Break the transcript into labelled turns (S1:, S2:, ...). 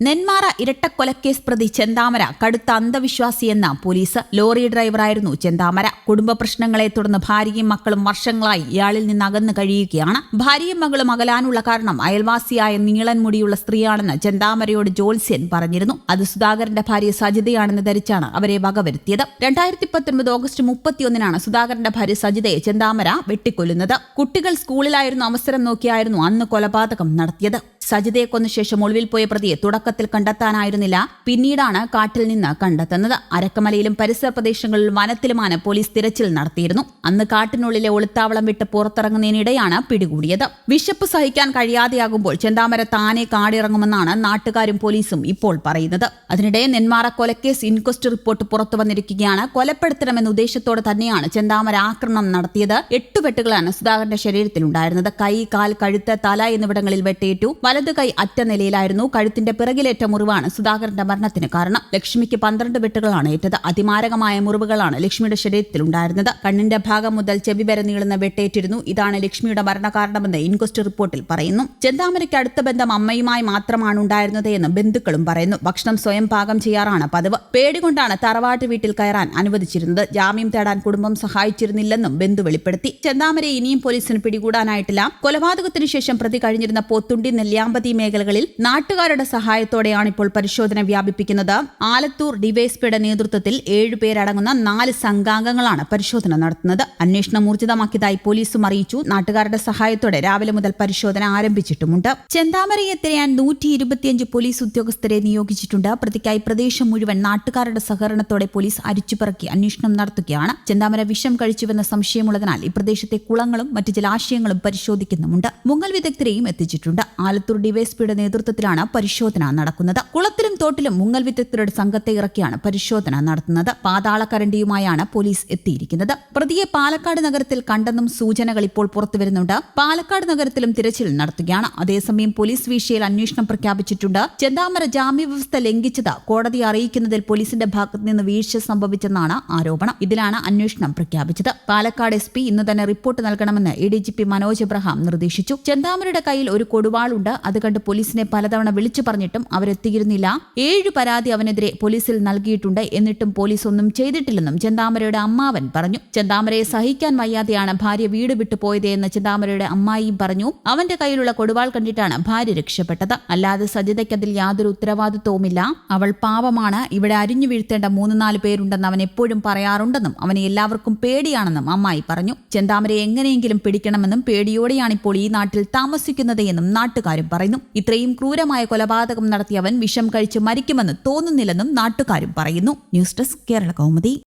S1: നെന്മാറ ഇരട്ടക്കൊലക്കേസ് പ്രതി ചെന്താമര കടുത്ത അന്ധവിശ്വാസിയെന്ന police lorry ഡ്രൈവറായിരുന്നു ചെന്താമര. കുടുംബ പ്രശ്നങ്ങളെ തുടർന്ന് ഭാര്യയും മക്കളും വർഷങ്ങളായി ഇയാളിൽ നിന്ന് അകന്നു കഴിയുകയാണ്. ഭാര്യയും മകളും അകലാനുള്ള കാരണം അയൽവാസിയായ നീളൻ മുടിയുള്ള സ്ത്രീയാണെന്ന് ചെന്താമരയോട് ജോത്സ്യൻ പറഞ്ഞിരുന്നു. അത് സുധാകരന്റെ ഭാര്യ സജിതയാണെന്ന് ധരിച്ചാണ് അവരെ വകവരുത്തിയത്. രണ്ടായിരത്തി പത്തൊൻപത് ഓഗസ്റ്റ് മുപ്പത്തിയൊന്നിനാണ് സുധാകരന്റെ ഭാര്യ സജിതയെ ചെന്താമര വെട്ടിക്കൊല്ലുന്നത്. കുട്ടികൾ സ്കൂളിലായിരുന്നു അവസരം നോക്കിയായിരുന്നു അന്ന് കൊലപാതകം നടത്തിയത്. സജിതയെ കൊന്ന ശേഷം ഒളിവിൽ പോയ പ്രതിയെ തുടക്കത്തിൽ കണ്ടെത്താനായിരുന്നില്ല. പിന്നീടാണ് കാട്ടിൽ നിന്ന് കണ്ടെത്തുന്നത്. അരക്കമലയിലും പരിസര പ്രദേശങ്ങളിലും വനത്തിലുമാണ് പോലീസ് തിരച്ചിൽ നടത്തിയിരുന്നു. അന്ന് കാട്ടിനുള്ളിലെ ഒളിത്താവളം വിട്ട് പുറത്തിറങ്ങുന്നതിനിടെയാണ് പിടികൂടിയത്. വിശപ്പ് സഹിക്കാൻ കഴിയാതെയാകുമ്പോൾ ചെന്താമര താനെ കാടിറങ്ങുമെന്നാണ് നാട്ടുകാരും പോലീസും ഇപ്പോൾ പറയുന്നത്. അതിനിടെ നെന്മാറ കൊലക്കേസ് ഇൻക്വസ്റ്റ് റിപ്പോർട്ട് പുറത്തു വന്നിരിക്കുകയാണ്. കൊലപ്പെടുത്തണമെന്ന ഉദ്ദേശത്തോടെ തന്നെയാണ് ചെന്താമര ആക്രമണം നടത്തിയത്. എട്ടു വെട്ടുകളാണ് സുധാകരന്റെ ശരീരത്തിലുണ്ടായിരുന്നത്. കൈ കാൽ കഴുത്ത് തല എന്നിവിടങ്ങളിൽ വെട്ടേറ്റു. വലത് കൈ അറ്റ നിലയിലായിരുന്നു. കഴുത്തിന്റെ പിറകിലേറ്റ മുറിവാണ് സുധാകരന്റെ മരണത്തിന് കാരണം. ലക്ഷ്മിക്ക് പന്ത്രണ്ട് വെട്ടുകളാണ് ഏറ്റത്. അതിമാരകമായ മുറിവുകളാണ് ലക്ഷ്മിയുടെ ശരീരത്തിൽ ഉണ്ടായിരുന്നത് കണ്ണിന്റെ ഭാഗം മുതൽ ചെവി വരെ നീളുന്ന വെട്ടേറ്റിരുന്നു. ഇതാണ് ലക്ഷ്മിയുടെ മരണകാരണമെന്ന് ഇൻക്വസ്റ്റ് റിപ്പോർട്ടിൽ പറയുന്നു. ചെന്താമരയ്ക്ക് അടുത്ത ബന്ധം അമ്മയുമായി മാത്രമാണ് ഉണ്ടായിരുന്നത് എന്ന് ബന്ധുക്കളും പറയുന്നു. ഭക്ഷണം സ്വയം പാകം ചെയ്യാറാണ് പതിവ്. പേടികൊണ്ടാണ് തറവാട്ട് വീട്ടിൽ കയറാൻ അനുവദിച്ചിരുന്നത്. ജാമ്യം തേടാൻ കുടുംബം സഹായിച്ചിരുന്നില്ലെന്നും ബന്ധു വെളിപ്പെടുത്തി. ചെന്താമരെ ഇനിയും പോലീസിന് പിടികൂടാനായിട്ടില്ല. കൊലപാതകത്തിനു ശേഷം പ്രതി കഴിഞ്ഞിരുന്ന പോത്തുണ്ടി നെല്ലിയാമ്പതി മേഖലകളിൽ നാട്ടുകാരുടെ സഹായത്തോടെയാണ് ഇപ്പോൾ പരിശോധന വ്യാപിപ്പിക്കുന്നത്. ആലത്തൂർ ഡിവൈഎസ്പിയുടെ നേതൃത്വത്തിൽ ഏഴുപേരടങ്ങുന്ന നാല് സംഘാംഗങ്ങളാണ് പരിശോധന നടത്തുന്നത്. അന്വേഷണം ഊർജിതമാക്കിയതായി പോലീസും അറിയിച്ചു. നാട്ടുകാരുടെ സഹായത്തോടെ രാവിലെ മുതൽ പരിശോധന ആരംഭിച്ചിട്ടുമുണ്ട്. ചെന്താമരയെ തിരയാൻ നൂറ്റി ഇരുപത്തിയഞ്ച് പോലീസ് ഉദ്യോഗസ്ഥരെ നിയോഗിച്ചിട്ടുണ്ട്. പ്രതിക്കായി പ്രദേശം മുഴുവൻ നാട്ടുകാരുടെ സഹകരണത്തോടെ പോലീസ് അരിച്ചുപറക്കി അന്വേഷണം നടത്തുകയാണ്. ചെന്താമര വിഷം കഴിച്ചുവെന്ന സംശയമുള്ളതിനാൽ ഈ പ്രദേശത്തെ കുളങ്ങളും മറ്റ് ജലാശയങ്ങളും പരിശോധിക്കുന്നുമുണ്ട്. മുങ്ങൽ വിദഗ്ധരെയും എത്തിച്ചിട്ടുണ്ട്. ആലത്തൂർ ഡിവൈഎസ്പിയുടെ നേതൃത്വത്തിലാണ് പരിശോധന നടക്കുന്നത്. കുളത്തിലും തോട്ടിലും മുങ്ങൽ വിദഗ്ധരുടെ സംഘത്തെ ഇറക്കിയാണ് പരിശോധന നടത്തുന്നത്. പാതാളക്കരണ്ടിയുമായാണ് പോലീസ് എത്തിയിരിക്കുന്നത്. പ്രതിയെ പാലക്കാട് നഗരത്തിൽ കണ്ടെന്നും സൂചനകൾ ഇപ്പോൾ പുറത്തുവരുന്നുണ്ട്. പാലക്കാട് നഗരത്തിലും തിരച്ചിൽ നടത്തുകയാണ്. അതേസമയം പോലീസ് വീഴ്ചയിൽ അന്വേഷണം പ്രഖ്യാപിച്ചിട്ടുണ്ട്. ചെന്താമര ജാമ്യവ്യവസ്ഥ ലംഘിച്ചത് കോടതിയെ അറിയിക്കുന്നതിൽ പോലീസിന്റെ ഭാഗത്ത് നിന്ന് വീഴ്ച സംഭവിച്ചെന്നാണ് ആരോപണം. ഇതിലാണ് അന്വേഷണം പ്രഖ്യാപിച്ചത്. പാലക്കാട് എസ് പി ഇന്ന് തന്നെ റിപ്പോർട്ട് നൽകണമെന്ന് A D G P Manoj Abraham നിർദ്ദേശിച്ചു. ചെന്താമരയുടെ കയ്യിൽ ഒരു കൊടുവാളുണ്ട്. അത് കണ്ട് പോലീസിനെ പലതവണ വിളിച്ചു പറഞ്ഞിട്ടും അവരെത്തിയിരുന്നില്ല. ഏഴ് പരാതി അവനെതിരെ പോലീസിൽ നൽകിയിട്ടുണ്ട് എന്നിട്ടും പോലീസ് ഒന്നും ചെയ്തിട്ടില്ലെന്നും ചെന്താമരയുടെ അമ്മാവൻ പറഞ്ഞു. ചെന്താമരയെ സഹിക്കാൻ വയ്യാതെയാണ് ഭാര്യ വീട് വിട്ടു പോയതെന്ന് ചെന്താമരയുടെ അമ്മായിയും പറഞ്ഞു. അവന്റെ കയ്യിലുള്ള കൊടുവാൾ കണ്ടിട്ടാണ് ഭാര്യ രക്ഷപ്പെട്ടത്. അല്ലാതെ സജിതയ്ക്ക് അതിൽ യാതൊരു ഉത്തരവാദിത്വവുമില്ല. അവൾ പാവമാണ്. ഇവിടെ അരിഞ്ഞു വീഴ്ത്തേണ്ട മൂന്ന് നാല് പേരുണ്ടെന്ന് അവൻ എപ്പോഴും പറയാറുണ്ടെന്നും അവനെ എല്ലാവർക്കും പേടിയാണെന്നും അമ്മായി പറഞ്ഞു. ചെന്താമരയെ എങ്ങനെയെങ്കിലും പിടിക്കണമെന്നും പേടിയോടെയാണ് ഇപ്പോൾ ഈ നാട്ടിൽ താമസിക്കുന്നത് എന്നും പറയുന്നു. ഇത്രയും ക്രൂരമായ കൊലപാതകം നടത്തിയവൻ വിഷം കഴിച്ച് മരിക്കുമെന്ന് തോന്നുന്നില്ലെന്നും നാട്ടുകാരും പറയുന്നു. News desk Kerala Kaumudi.